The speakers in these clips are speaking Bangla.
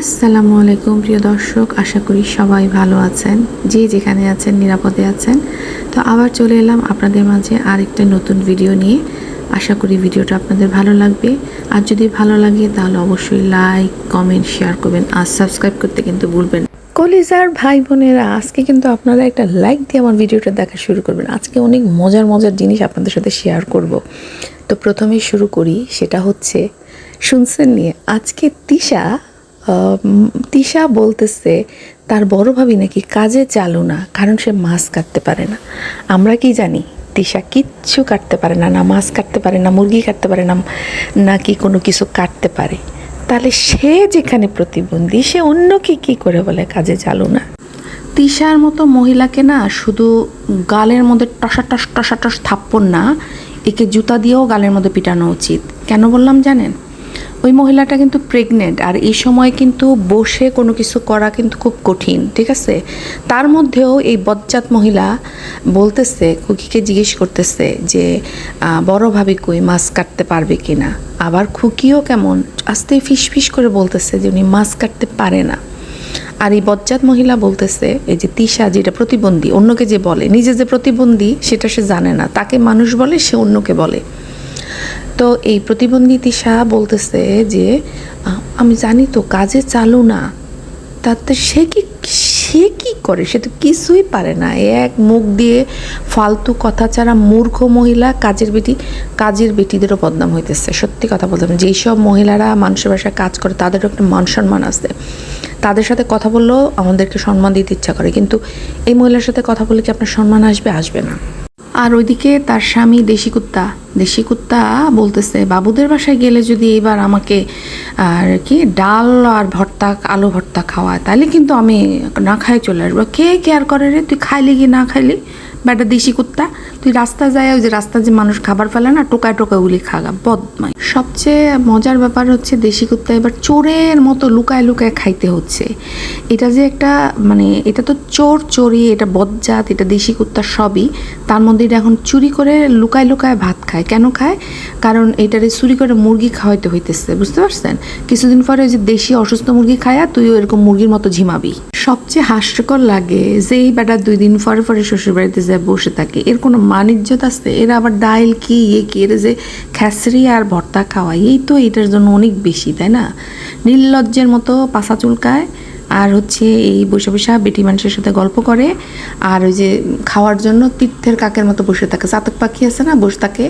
আসসালামু আলাইকুম, প্রিয় দর্শক। আশা করি সবাই ভালো আছেন, যে যেখানে আছেন, নিরাপদে আছেন। তো আবার চলে এলাম আপনাদের মাঝে আরেকটা নতুন ভিডিও নিয়ে। আশা করি ভিডিওটা আপনাদের ভালো লাগবে। আর যদি ভালো লাগে, তাহলে অবশ্যই লাইক, কমেন্ট, শেয়ার করবেন। আর সাবস্ক্রাইব করতে কিন্তু ভুলবেন কলিজার ভাই বোনেরা আজকে কিন্তু আপনারা একটা লাইক দিয়ে আমার ভিডিওটা দেখা শুরু করবেন। আজকে অনেক মজার মজার জিনিস আপনাদের সাথে শেয়ার করব। তো প্রথমে শুরু করি, সেটা হচ্ছে, শুনছেন নিয়ে আজকে তিশা তিশা বলতেছে, তার বড় ভাবি নাকি কাজে চালু না, কারণ সে মাছ কাটতে পারে না। আমরা কি জানি, তিশা কিচ্ছু কাটতে পারে না না মাছ কাটতে পারে, না মুরগি কাটতে পারে, না, নাকি কোনো কিছু কাটতে পারে। তাহলে সে যেখানে প্রতিবন্ধী, সে অন্যকে কি করে বলে কাজে চালু না? তিশার মতো মহিলাকে না শুধু গালের মধ্যে টসা টস টসা টস থাপ্পড় না, একে জুতা দিয়েও গালের মধ্যে পিটানো উচিত। কেন বললাম জানেন? ওই মহিলাটা কিন্তু প্রেগনেন্ট আর এই সময় কিন্তু বসে কোনো কিছু করা কিন্তু খুব কঠিন, ঠিক আছে? তার মধ্যেও এই বজ্জাত মহিলা বলতেছে, খুকিকে জিজ্ঞেস করতেছে যে বড় ভাবি কই, মাছ কাটতে পারবে কি না আবার খুকিও কেমন, আস্তে ফিস ফিস করে বলতেছে যে, উনি মাছ কাটতে পারে না। আর এই বজ্জাত মহিলা বলতেছে, এই যে তিশা যেটা প্রতিবন্ধী, অন্যকে যে বলে, নিজে যে প্রতিবন্ধী, সেটা সে জানে না। তাকে মানুষ বলে, সে অন্যকে বলে। তো এই প্রতিবন্ধী তিশা বলতেছে যে আমি জানি তো কাজে চালু না, তাতে সে কি সে কি করে? সে তো কিছুই পারে না। এক মুখ দিয়ে ফালতু কথা ছাড়া মূর্খ মহিলা কাজের বেটি, কাজের বেটিদেরও বদনাম হইতেছে। সত্যি কথা বলতে হবে যেই সব মহিলারা মানুষের বাসায় কাজ করে, তাদেরও একটা মান সম্মান আছে। তাদের সাথে কথা বললেও আমাদেরকে সম্মান দিতে ইচ্ছা করে। কিন্তু এই মহিলার সাথে কথা বলে কি আপনার সম্মান আসবে? আসবে না। আর ওইদিকে তার স্বামী দেশি কুত্তা। দেশি কুত্তা বলতেছে, বাবুদের বাসায় গেলে যদি এবার আমাকে, আর কি, ডাল আর ভর্তা, আলু ভর্তা খাওয়ায় তাহলে কিন্তু আমি না খাই চলে আসব। কে কেয়ার করে রে? তুই খাইলি কি না খাইলি? বেটা দেশি কুত্তা, তুই রাস্তা যায় ওই যে রাস্তা যে মানুষ খাবার ফেলে না, টোকায় উলি খাগা বদমাই সবচেয়ে মজার ব্যাপার হচ্ছে দেশি কুত্তা এবার চোরের মতো লুকায় লুকায় খাইতে হচ্ছে। এটা যে একটা মানে এটা তো চোর চোরি এটা বজ্জাত, এটা দেশি কুত্তা সবই, তার মধ্যে এটা এখন চুরি করে লুকায় লুকায় ভাত খায়। কেন খায়? কারণ এটারে চুরি করে মুরগি খাওয়াইতে হইতেছে, বুঝতে পারছেন? কিছুদিন পরে ওই যে দেশি অসুস্থ মুরগি খায়া তুইও এরকম মুরগির মতো ঝিমাবি। সবচেয়ে হাস্যকর লাগে যে এই বেটা দুই দিন পরে পরে শ্বশুর বাড়িতে যায় বসে থাকে। এর কোনো মানিজ্যত আসতে এরা আবার ডাইল কি ইয়ে কি? এর যে খ্যাসরি আর ভর্তা খাওয়ায় এই তো এটার জন্য অনেক বেশি, তাই না? নির্লজ্জের মতো পাশা চুলকায় আর হচ্ছে এই বসে বসে বেটি মানুষের সাথে গল্প করে আর ওই যে খাওয়ার জন্য তীর্থের কাকের মতো বসে থাকে। চাতক পাখি আছে না, বসে থাকে,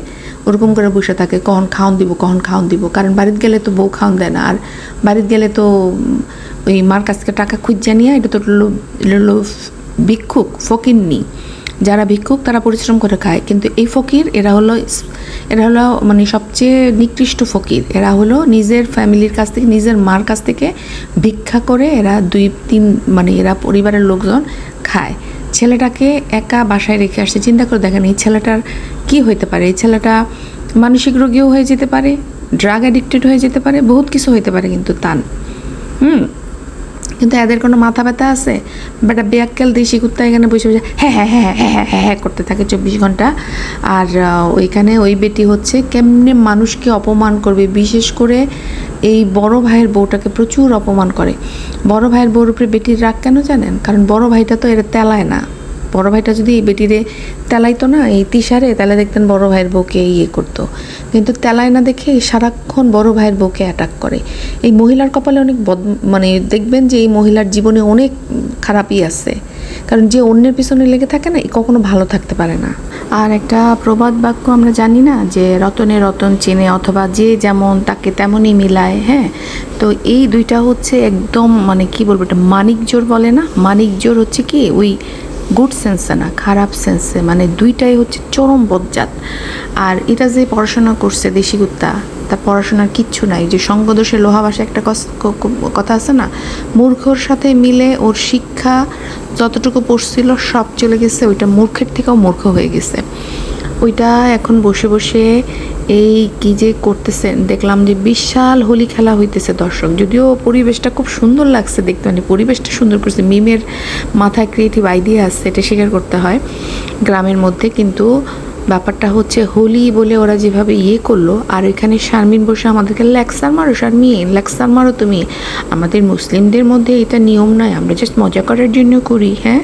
ওরকম করে বসে থাকে। কখন খাওন দিব, কখন খাওন দিব। কারণ বাড়িতে গেলে তো বউ খাওন দেয় না। আর বাড়িতে গেলে তো ওই মার কাছ থেকে টাকা খুঁজে নিয়ে, এটা তো ভিক্ষুক, ফকিন্নি। যারা ভিক্ষুক, তারা পরিশ্রম করে খায়। কিন্তু এই ফকির, এরা হলো এরা হলো মানে সবচেয়ে নিকৃষ্ট ফকির। এরা হলো নিজের ফ্যামিলির কাছ থেকে, নিজের মার কাছ থেকে ভিক্ষা করে এরা দুই, তিন মানে এরা পরিবারের লোকজন খায়। ছেলেটাকে একা বাসায় রেখে আসছে। চিন্তা করে দেখেন, এই ছেলেটার কি হইতে পারে? এই ছেলেটা মানসিক রোগীও হয়ে যেতে পারে ড্রাগ অ্যাডিক্টেড হয়ে যেতে পারে, বহুত কিছু হইতে পারে কিন্তু তান হুম? কিন্তু এদের কোনো মাথা ব্যথা আছে? বেটা বেয়াক্কেল দেশি কুত্তা এখানে বসে বসে হ্যাঁ হ্যাঁ হ্যাঁ হ্যাঁ হ্যাঁ হ্যাঁ হ্যাঁ করতে থাকে চব্বিশ ঘণ্টা। আর ওইখানে ওই বেটি হচ্ছে কেমনে মানুষকে অপমান করবে? বিশেষ করে এই বড় ভাইয়ের বউটাকে প্রচুর অপমান করে। বড় ভাইয়ের বউর উপরে বেটির রাগ কেন জানেন? কারণ বড় ভাইটা তো এরা তেলায় না। বড় ভাইটা যদি এই বেটিরে তেলাইতো না, এই তিসারে তাহলে দেখতেন বড় ভাইয়ের বউকে ইয়ে করতো। কিন্তু তেলায় না দেখে সারাক্ষণ বড় ভাইয়ের বউকে অ্যাটাক করে। এই মহিলার কপালে অনেক বদ মানে দেখবেন যে এই মহিলার জীবনে অনেক খারাপই আছে। কারণ যে অন্যের পিছনে লেগে থাকে না কখনো ভালো থাকতে পারে না। আর একটা প্রবাদ বাক্য আমরা জানি না, যে রতনে রতন চেনে অথবা যে যেমন তাকে তেমনই মিলায় হ্যাঁ? তো এই দুইটা হচ্ছে একদম মানে কি বলব এটা মানিক জোর বলে না? মানিক জোর হচ্ছে কি? ওই গুড সেন্সে না, খারাপ সেন্সে মানে দুইটাই হচ্ছে চরম বজ্জাত। আর এটা যে পড়াশোনা করছে দেশি কুত্তা, তার পড়াশোনার কিচ্ছু নাই। যে সঙ্গদোষে লোহা ভাষা একটা কথা আছে না? মূর্খর সাথে মিলে ওর শিক্ষা যতটুকু পড়ছিল সব চলে গেছে, ওইটা মূর্খের থেকেও মূর্খ হয়ে গেছে। ওইটা এখন বসে বসে এই কি যে করতেছেন দেখলাম যে বিশাল হোলি খেলা হইতেছে দর্শক। যদিও পরিবেশটা খুব সুন্দর লাগছে দেখতে মানে পরিবেশটা সুন্দর করছে, মিমের মাথায় ক্রিয়েটিভ আইডিয়া আছে, এটা স্বীকার করতে হয় গ্রামের মধ্যে, কিন্তু ব্যাপারটা হচ্ছে হোলি বলে ওরা যেভাবে ইয়ে করল, আর এখানে শারমিন বসে আমাদেরকে লেকচার মারো, শারমিন লেকচার মারো তুমি। আমাদের মুসলিমদের মধ্যে এটা নিয়ম নয়, আমরা জাস্ট মজা করার জন্য করি হ্যাঁ?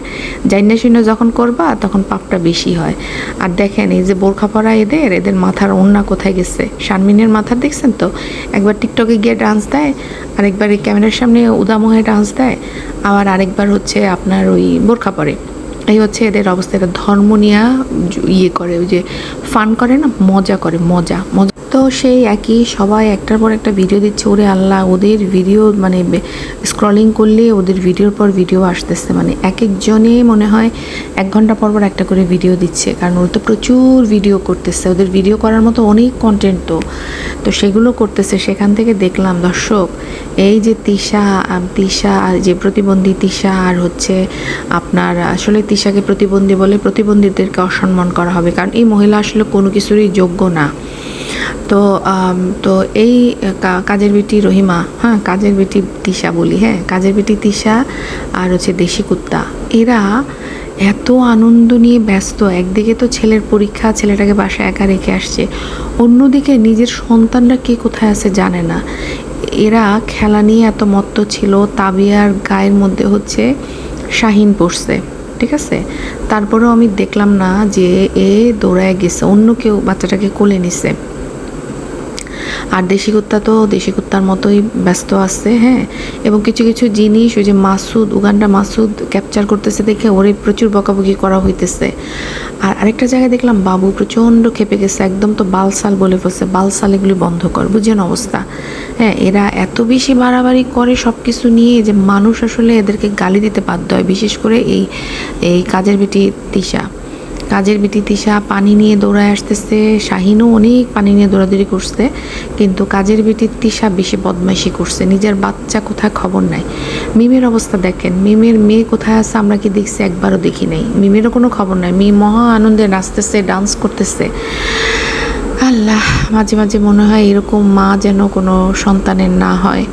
জাইনা শুনে যখন করবা, তখন পাপটা বেশি হয়। আর দেখেন, এই যে বোরখা পরা এদের এদের মাথার ওন্না কোথায় গেছে? শারমিনের মাথার দেখছেন তো? একবার টিকটকে গিয়ে ডান্স দেয়, আরেকবার এই ক্যামেরার সামনে উদামহে ডান্স দেয়, আবার আরেকবার হচ্ছে আপনার ওই বোরখা পরে। এই হচ্ছে এদের অবস্থা, এরা ধর্ম নিয়ে ইয়ে করে, ওই যে ফান করে না, মজা করে, মজা মজা। তো সেই একই, সবাই একটার পর একটা ভিডিও দিচ্ছে, ওরে আল্লাহ, ওদের ভিডিও মানে স্ক্রলিং করলে ওদের ভিডিওর পর ভিডিও আসতেছে মানে এক একজনে মনে হয় এক ঘণ্টা পর পর একটা করে ভিডিও দিচ্ছে, কারণ ওরা তো প্রচুর ভিডিও করতেছে, ওদের ভিডিও করার মতো অনেক কন্টেন্ট তো। তো সেগুলো করতেছে, সেখান থেকে দেখলাম, দর্শক, এই যে তিশা তিশা যে প্রতিবন্ধী তিশা, আর হচ্ছে আপনার, আসলে তিশাকে প্রতিবন্ধী বলে প্রতিবন্ধীদেরকে অসম্মান করা হবে। কারণ এই মহিলা আসলে কোনো কিছুরই যোগ্য না। তো তো এই কাজের বেটি রহিমা হ্যাঁ কাজের বেটি তিশা বলি হ্যাঁ কাজের বেটি তিশা আর হচ্ছে দেশি কুত্তা, এরা এত আনন্দ নিয়ে ব্যস্ত। একদিকে তো ছেলের পরীক্ষা, ছেলেটাকে বাসায় একা রেখে আসছে। অন্যদিকে নিজের সন্তানরা কে কোথায় আছে জানে না। এরা খেলা নিয়ে এত মত্ত ছিল, তাবিয়ার গায়ের মধ্যে হচ্ছে শাহিন পড়ছে ঠিক আছে? তারপরেও আমি দেখলাম না যে এ দৌড়ায় গেছে, অন্য কেউ বাচ্চাটাকে কোলে নিছে। আর দেশি কুত্তা তো দেশি কুত্তার মতোই ব্যস্ত আছে হ্যাঁ? এবং কিছু কিছু জিনিস, ওই যে মাসুদ, উগান্ডা মাসুদ ক্যাপচার করতেছে দেখে ওরে প্রচুর বকাবকি করা হইতেছে। আর আরেকটা জায়গায় দেখলাম বাবু প্রচণ্ড খেপে গেছে, একদম তো বালসাল বলে ফেলছে, বালসাল এগুলি বন্ধ কর, বুঝেন অবস্থা। হ্যাঁ এরা এত বেশি বাড়াবাড়ি করে সব কিছু নিয়ে যে মানুষ আসলে এদেরকে গালি দিতে বাধ্য হয়, বিশেষ করে এই এই কাজের বেটি তিশা। কাজের বেটি তিশা পানি নিয়ে দৌড়ায় আসতেছে। শাহিনও অনেক পানি নিয়ে দৌড়াদৌড়ি করছে, কিন্তু কাজের বেটি তিশা বেশি বদমাইশি করছে। নিজের বাচ্চা কোথায় খবর নাই। মিমের অবস্থা দেখেন। মিমের মেয়ে কোথায় আছে আমরা কি দেখছি একবারও দেখি নাই। মিমেরও কোনো খবর নাই। মেয়ে মহা আনন্দে নাচতেছে ডান্স করতেছে। আল্লাহ, মাঝে মাঝে মনে হয় এরকম মা যেন কোনো সন্তানের না হয়।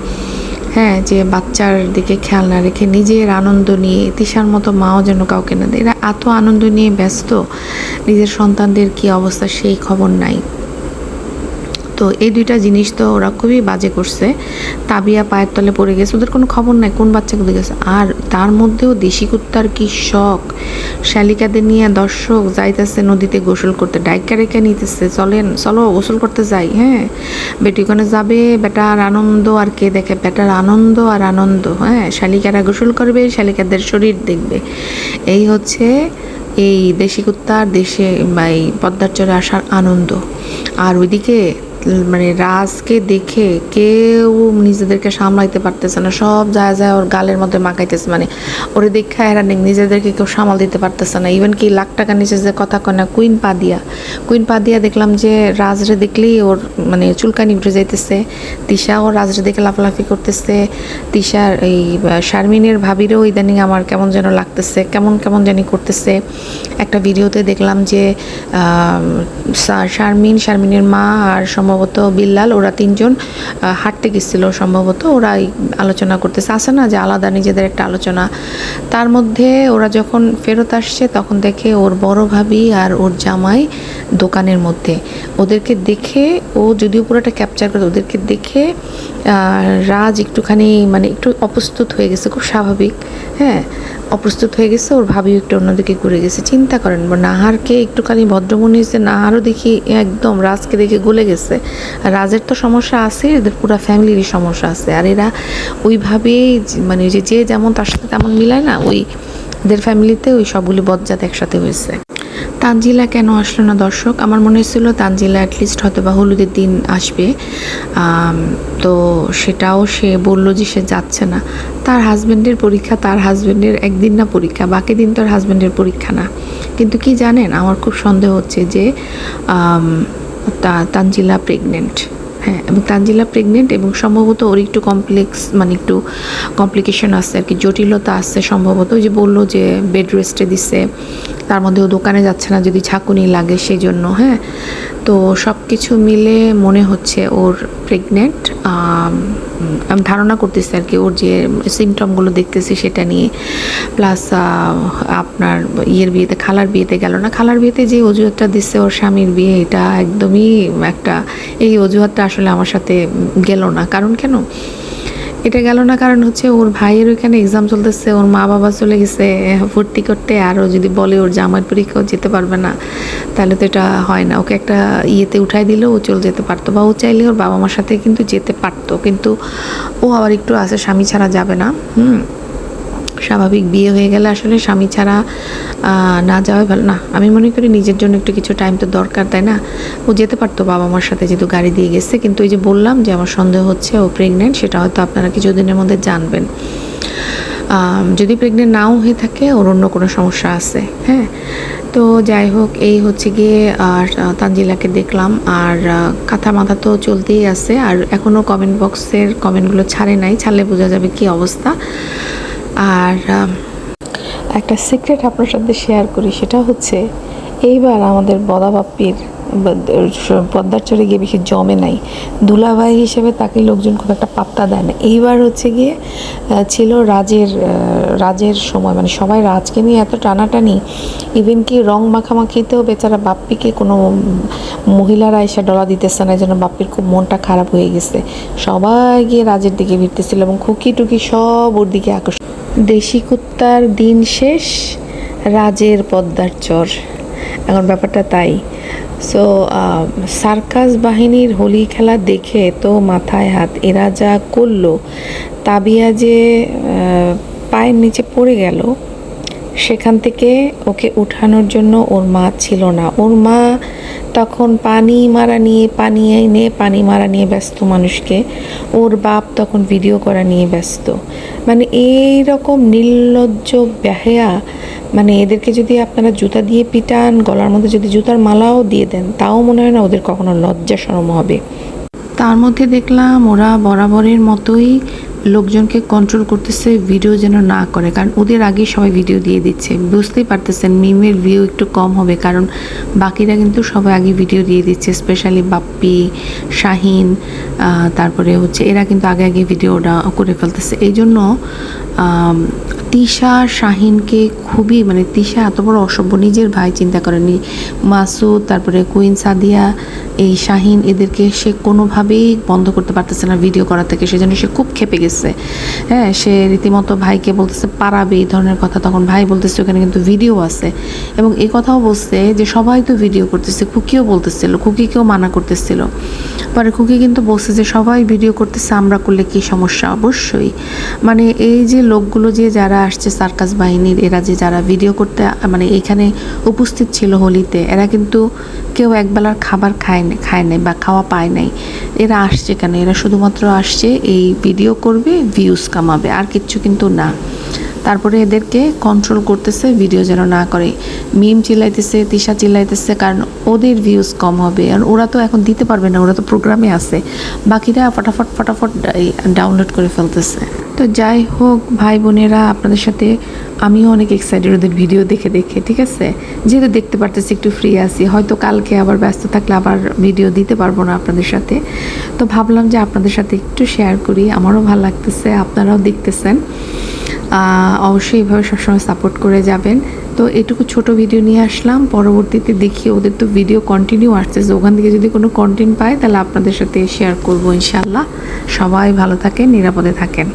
হ্যাঁ যে বাচ্চার দিকে খেয়াল না রেখে নিজের আনন্দ নিয়ে তিশার মতো মাও যেন কাউকে না দেয়। এরা এত আনন্দ নিয়ে ব্যস্ত, নিজের সন্তানদের কি অবস্থা সেই খবর নাই। তো এই দুইটা জিনিস তো ওরা খুবই বাজে করছে। তাবিয়া পায়ের তলে পড়ে গেছে, ওদের কোনো খবর নাই, কোন বাচ্চা কোথায় গেছে? আর তার মধ্যেও দেশি কুত্তার কি শখ? শালিকাদের নিয়ে দর্শক যাইতেছে নদীতে গোসল করতে, ডাইকা রেখে নিতেছে, চলেন, চলো গোসল করতে যাই হ্যাঁ? বেটি ওখানে যাবে, বেটার আনন্দ আর কে দেখে? বেটার আনন্দ আর আনন্দ হ্যাঁ? শালিকারা গোসল করবে, শালিকাদের শরীর দেখবে। এই হচ্ছে এই দেশি কুত্তার দেশে বা এই পদ্মার চরে আসার আনন্দ। আর ওইদিকে মানে রাজকে দেখে কেউ নিজেদেরকে সামলাইতে পারতেছে না। সব যায় যায় ওর গালের মধ্যে মাখাইতেছে। মানে ওরে দেখা এরা নে- নিজেদেরকে কেউ সামাল দিতে পারতেছে না। ইভেন কি লাখ টাকা নিচে যে কথা কয় না কুইন পাদিয়া কুইন পাদিয়া দেখলাম যে রাজরে দেখলেই ওর মানে চুলকানি উঠে যাইতেছে। তিশা ও রাজরে দেখে লাফালাফি করতেছে। তিশার এই শারমিনের ভাবিরও ইদানিং আমার কেমন যেন লাগতেছে, কেমন কেমন জানি করতেছে। একটা ভিডিওতে দেখলাম যে শারমিন, শারমিনের মা আর সম্ভবত বিল্লাল, ওরা তিনজন হাঁটতে গেছিল সম্ভবত ওরা আলোচনা করতেছে। আসে না যে আলাদা নিজেদের একটা আলোচনা? তার মধ্যে ওরা যখন ফেরত আসছে, তখন দেখে ওর বড় ভাবি আর ওর জামাই দোকানের মধ্যে। ওদেরকে দেখে, ও যদিও পুরোটা ক্যাপচার করে ওদেরকে দেখে রাজ একটুখানি মানে একটু অপ্রস্তুত হয়ে গেছে, খুব স্বাভাবিক হ্যাঁ? অপ্রস্তুত হয়ে গেছে, ওর ভাবিও একটু অন্যদিকে ঘুরে গেছে, চিন্তা করেন নাহারকে একটুখানি ভদ্রমনে হয়েছে, নাহারও দেখি একদম রাজকে দেখে গলে গেছে। রাজের তো সমস্যা আছে, এদের পুরো ফ্যামিলিরই সমস্যা আছে, আর এরা ওইভাবেই মানে যে যে যেমন তার সাথে তেমন মিলায় না, ওই এদের ফ্যামিলিতে ওই সবগুলি বজ্জাত একসাথে হয়েছে। তানজিলা কেন আসলো না, দর্শক? আমার মনে হয়েছিল তানজিলা অ্যাটলিস্ট হয়তো বা হলুদের দিন আসবে। তো সেটাও সে বলল যে সে যাচ্ছে না। তার হাজব্যান্ডের পরীক্ষা, তার হাজব্যান্ডের একদিন না পরীক্ষা, বাকি দিন তার হাজব্যান্ডের পরীক্ষা না। কিন্তু কি জানেন, আমার খুব সন্দেহ হচ্ছে যে তানজিলা প্রেগনেন্ট হ্যাঁ এবং তানজিলা প্রেগনেন্ট এবং সম্ভবত ওর একটু কমপ্লেক্স মানে একটু কমপ্লিকেশন আছে, আর কি জটিলতা আছে সম্ভবত। যে বলল যে বেড রেস্টে দিছে, তার মধ্যে ও দোকানে যাচ্ছে না, যদি ঝাঁকুনি লাগে সেই জন্য হ্যাঁ। তো সব কিছু মিলে মনে হচ্ছে ওর প্রেগনেন্ট আমি ধারণা করতেছি আর কি, ওর যে সিমটমগুলো দেখতেছি সেটা নিয়ে প্লাস আপনার ইয়ের বিয়েতে, খালার বিয়েতে গেল না, খালার বিয়েতে যে অজুহাতটা দিচ্ছে ওর স্বামীর বিয়ে, এটা একদমই একটা, এই অজুহাতটা আসলে আমার সাথে গেল না। কারণ কেন? এটা গেল না কারণ হচ্ছে ওর ভাইয়ের ওইখানে এক্সাম চলতেছে, ওর মা বাবা চলে গেছে, ভর্তি করতে, আর ও যদি বলে ওর জামাই পরীক্ষাও যেতে পারবে না, তাহলে তো এটা হয় না। ওকে একটা ইয়েতে উঠাই দিলে, ও চলে যেতে পারতো বা ও চাইলে ওর বাবা মার সাথে কিন্তু যেতে পারতো, কিন্তু ও আবার একটু আছে, স্বামী ছাড়া যাবে না, হুম? স্বাভাবিক বিয়ে হয়ে গেলে আসলে স্বামী ছাড়া না যাওয়াই ভালো। না, আমি মনে করি নিজের জন্য একটু কিছু টাইম তো দরকার, তাই না? ও যেতে পারতো বাবা মার সাথে, যেহেতু গাড়ি দিয়ে গেছে, কিন্তু ওই যে বললাম যে আমার সন্দেহ হচ্ছে ও প্রেগনেন্ট সেটা হয়তো আপনারা কিছুদিনের মধ্যে জানবেন। যদি প্রেগনেন্ট নাও হয়ে থাকে, ওর অন্য কোনো সমস্যা আছে হ্যাঁ? তো যাই হোক, এই হচ্ছে গিয়ে, আর তানজিলাকে দেখলাম, আর কাঁথা মাথা তো চলতেই আছে, আর এখনও কমেন্ট বক্সের কমেন্টগুলো ছাড়ে নাই, ছাড়লে বোঝা যাবে কি অবস্থা। আর একটা সিক্রেট আপনার সাথে শেয়ার করি, সেটা হচ্ছে এইবার আমাদের বদাবাপ্পির পদ্মার চরে গিয়ে বেশি জমে নাই। দুলাভাই হিসেবে তাকে লোকজন খুব একটা পাত্তা দেয় না। এইবার হচ্ছে গিয়ে ছিল রাজের রাজের সময় মানে সবাই রাজকে নিয়ে এত টানাটানি ইভেন কি রং মাখামাখিতেও বেচারা বাপ্পিকে কোনো মহিলারা এসে ডলা দিতেছে না, যেন বাপ্পির খুব মনটা খারাপ হয়ে গেছে। সবাই গিয়ে রাজের দিকে ভিড়তেছিল এবং খুকি টুকি সব ওর দিকে আকর্ষণ দেশি কুত্তার দিন শেষ, রাজের পদ্মার চর। এখন ব্যাপারটা তাই। সো সার্কাস বাহিনীর হোলি খেলা দেখে তো মাথায় হাত, এরা যা করল, তাবিয়া যে পায়ের নিচে পড়ে গেল সেখান থেকে ওকে উঠানোর জন্য ওর মা ছিল না। ওর মা তখন পানি মারা নিয়ে, পানি এনে পানি মারা নিয়ে ব্যস্ত মানুষকে। ওর বাপ তখন ভিডিও করা নিয়ে ব্যস্ত। মানে এই রকম নির্লজ্জ ব্যাহেয়া মানে এদেরকে যদি আপনারা জুতা দিয়ে পিটান, গলার মধ্যে যদি জুতার মালাও দিয়ে দেন, তাও মনে হয় না ওদের কখনো লজ্জা সরম হবে। তার মধ্যে দেখলাম ওরা বরাবরের মতোই লোকজনকে কন্ট্রোল করতেছে ভিডিও যেন না করে। কারণ ওদের আগেই সবাই ভিডিও দিয়ে দিচ্ছে। বুঝতেই পারতেছেন, মিমের ভিউ একটু কম হবে। কারণ বাকিরা কিন্তু সবাই আগে ভিডিও দিয়ে দিচ্ছে। স্পেশালি বাপ্পি, শাহিন তারপরে হচ্ছে এরা কিন্তু আগে আগে ভিডিওটা করে ফেলতেছে। এই জন্য তিশা শাহিনকে খুবই মানে তিশা এত বড় অসভ্য, নিজের ভাই চিন্তা করেনি। মাসুদ, তারপরে কুইন সাদিয়া, এই শাহিন এদেরকে সে কোনোভাবেই বন্ধ করতে পারতেছে না ভিডিও করা থেকে। সেজন্য সে খুব খেপে গেছে। হ্যাঁ সে রীতিমতো ভাইকে বলতেছে, পারাবে এই ধরনের কথা তখন ভাই বলতেছে, ওখানে কিন্তু ভিডিও আছে। এবং এই কথাও বলছে যে, সবাই তো ভিডিও করতেছে, খুকিও বলতেছিল, খুকিকেও মানা করতেছিল। পরে খুকি কিন্তু বলছে যে, সবাই ভিডিও করতেছে, আমরা করলে কি সমস্যা? অবশ্যই। মানে এই যে লোকগুলো যে যারা আসছে সার্কাস বাহিনীর, এরা যে যারা ভিডিও করতে মানে এখানে উপস্থিত ছিল হোলিতে, এরা কিন্তু কেউ একবেলার খাবার খায় খায় নাই বা খাওয়া পায় নাই। এরা আসছে কেন? এরা শুধুমাত্র আসছে এই ভিডিও করবে ভিউজ কামাবে, আর কিছু কিন্তু না। তারপরে এদেরকে কন্ট্রোল করতেছে ভিডিও যেন না করে। মিম চিল্লাইতেছে, তিশা চিল্লাইতেছে, কারণ ওদের ভিউজ কম হবে। আর ওরা তো এখন দিতে পারবে না, ওরা তো প্রোগ্রামে আছে। বাকিরা ফটাফট ফটাফট ডাউনলোড করে ফেলতেছে। তো যাই হোক, ভাই বোনেরা, আপনাদের সাথে আমিও অনেক এক্সাইটেড ওদের ভিডিও দেখে দেখে, ঠিক আছে? যেহেতু দেখতে পারতেছি, একটু ফ্রি আছি। হয়তো কালকে আবার ব্যস্ত থাকলে আবার ভিডিও দিতে পারব না আপনাদের সাথে। তো ভাবলাম যে আপনাদের সাথে একটু শেয়ার করি। আমারও ভালো লাগতেছে, আপনারাও দেখতেছেন। অবশ্যই এইভাবে সবসময় সাপোর্ট করে যাবেন। তো এটুকু ছোট ভিডিও নিয়ে আসলাম। পরবর্তীতে দেখি ওদের তো ভিডিও কন্টিনিউ আসছে। ওখান থেকে যদি কোনো কন্টেন্ট পায় তাহলে আপনাদের সাথে শেয়ার করব ইনশাল্লাহ সবাই ভালো থাকেন, নিরাপদে থাকেন।